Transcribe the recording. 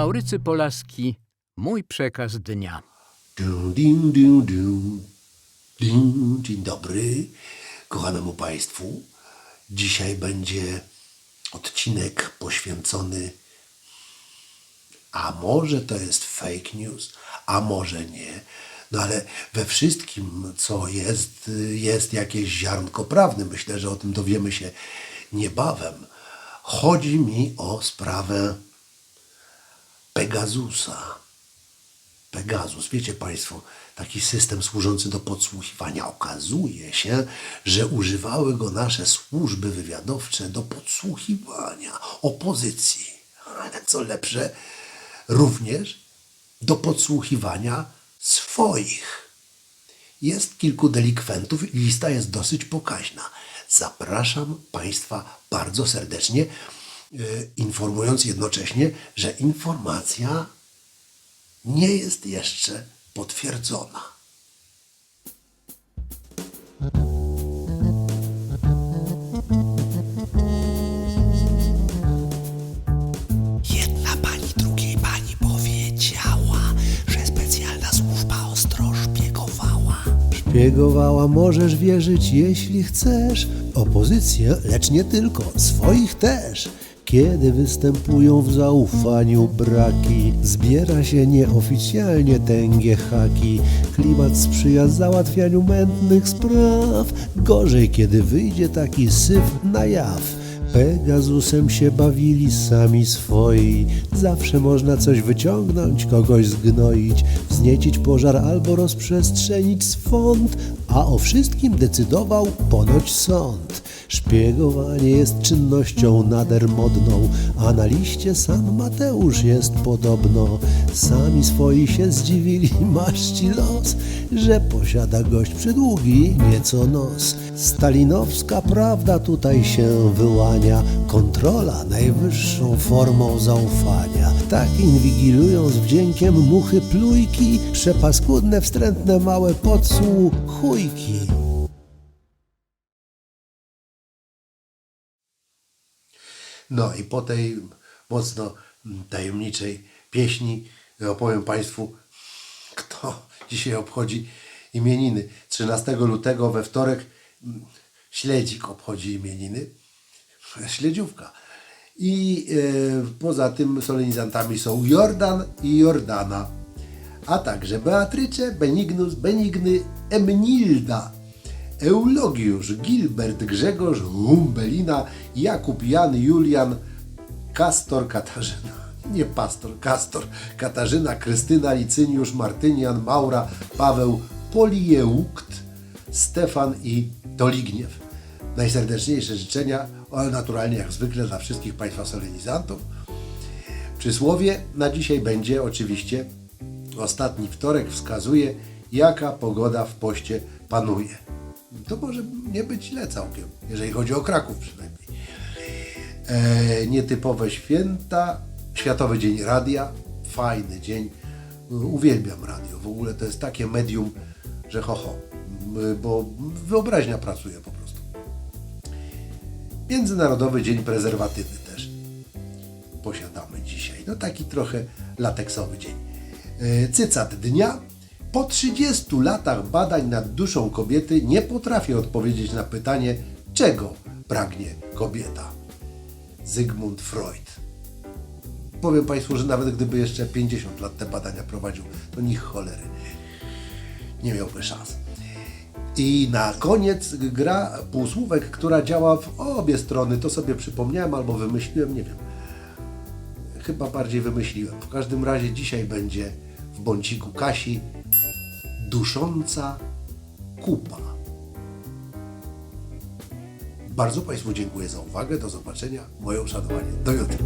Maurycy Polaski, mój przekaz dnia. Dzień dobry kochanemu Państwu. Dzisiaj będzie odcinek poświęcony, a może to jest fake news, a może nie. No ale we wszystkim, co jest, jest jakieś ziarnko prawne. Myślę, że o tym dowiemy się niebawem. Chodzi mi o sprawę Pegasusa. Pegasus, wiecie Państwo, taki system służący do podsłuchiwania. Okazuje się, że używały go nasze służby wywiadowcze do podsłuchiwania opozycji. Ale co lepsze, również do podsłuchiwania swoich. Jest kilku delikwentów i lista jest dosyć pokaźna. Zapraszam Państwa bardzo serdecznie, informując jednocześnie, że informacja nie jest jeszcze potwierdzona. Jedna pani drugiej pani powiedziała, że specjalna służba ostro szpiegowała. Szpiegowała możesz wierzyć, jeśli chcesz. Opozycję, lecz nie tylko, swoich też. Kiedy występują w zaufaniu braki, zbiera się nieoficjalnie tęgie haki. Klimat sprzyja załatwianiu mętnych spraw. Gorzej, kiedy wyjdzie taki syf na jaw. Pegasusem się bawili sami swoi. Zawsze można coś wyciągnąć, kogoś zgnoić, wzniecić pożar albo rozprzestrzenić swąd, a o wszystkim decydował ponoć sąd. Szpiegowanie jest czynnością nader modną, a na liście sam Mateusz jest podobno. Sami swoi się zdziwili, masz ci los, że posiada gość przydługi nieco nos. Stalinowska prawda tutaj się wyłania, kontrola najwyższą formą zaufania. Tak inwigilują z wdziękiem muchy plujki, przepaskudne, wstrętne, małe podsłuchujki. No i po tej mocno tajemniczej pieśni opowiem Państwu, kto dzisiaj obchodzi imieniny. 13 lutego we wtorek Śledzik obchodzi imieniny. Śledziówka. I e, poza tym solenizantami są Jordan i Jordana, a także Beatrycze, Benignus, Benigny, Emnilda, Eulogiusz, Gilbert, Grzegorz, Humbelina, Jakub, Jan, Julian, Kastor, Katarzyna, nie pastor, Kastor, Katarzyna, Krystyna, Licyniusz, Martynian, Maura, Paweł, Polieukt, Stefan i Toligniew. Najserdeczniejsze życzenia, ale naturalnie jak zwykle dla wszystkich Państwa solenizantów. Przysłowie na dzisiaj będzie oczywiście ostatni wtorek wskazuje, jaka pogoda w poście panuje. To może nie być źle całkiem, jeżeli chodzi o Kraków przynajmniej. E, nietypowe święta, Światowy Dzień Radia, fajny dzień. Uwielbiam radio. W ogóle to jest takie medium, że ho, ho bo wyobraźnia pracuje po prostu. Międzynarodowy Dzień Prezerwatywy też posiadamy dzisiaj. No taki trochę lateksowy dzień. E, Cycat dnia. Po 30 latach badań nad duszą kobiety nie potrafię odpowiedzieć na pytanie, czego pragnie kobieta. Zygmunt Freud. Powiem Państwu, że nawet gdyby jeszcze 50 lat te badania prowadził, to nich cholery. Nie miałby szans. I na koniec gra półsłówek, która działa w obie strony. To sobie przypomniałem albo wymyśliłem, nie wiem. Chyba bardziej wymyśliłem. W każdym razie dzisiaj będzie w bąciku Kasi dusząca kupa. Bardzo Państwu dziękuję za uwagę. Do zobaczenia. Moje uszanowanie. Do jutra.